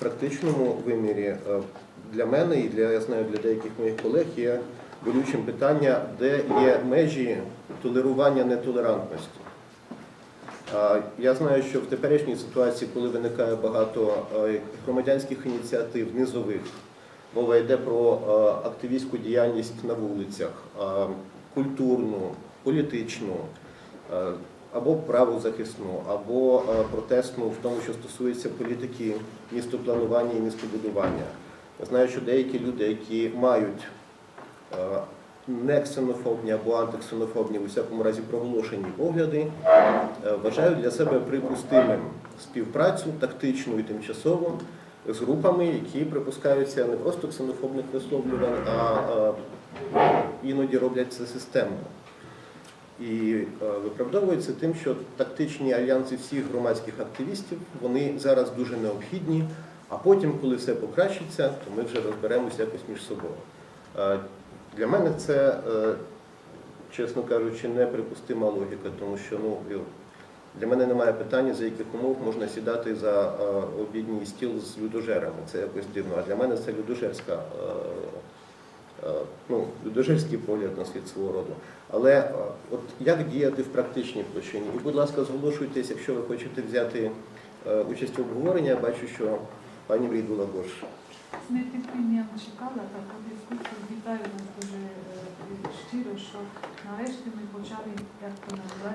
практичному вимірі е, для мене і для я знаю для деяких моїх колег є болючим питання, де є межі толерування нетолерантності. Я знаю, що в теперішній ситуації, коли виникає багато е, громадянських ініціатив, низових, мова йде про е, активістську діяльність на вулицях, культурну, політичну, або правозахисну, або е, протестну в тому, що стосується політики містопланування і містобудування. Я знаю, що деякі люди, які мають е, не ксенофобні або антиксенофобні, у всякому разі проголошені погляди, е, вважають для себе припустимим співпрацю тактичну і тимчасову з групами, які припускаються не просто ксенофобних висловлювань, а іноді роблять це системно. І е, виправдовується тим, що тактичні альянси всіх громадських активістів вони зараз дуже необхідні. А потім, коли все покращиться, то ми вже розберемося якось між собою. Е, Для мене це, е, чесно кажучи, неприпустима логіка, тому що ну, для мене немає питання, за яких умов можна сідати за обідній стіл з людожерами. Це якось дивно. А для мене це людожерська, ну, людожерський погляд на світ свого роду. Але е, от як діяти в практичній площині? І, будь ласка, зголошуйтесь, якщо ви хочете взяти е, участь у обговоренні. Я бачу, що пані Мрій була борщ. З нетерпінням чекала таку дискусію. Вітаю нас дуже е, щиро, що нарешті ми почали, як то називається,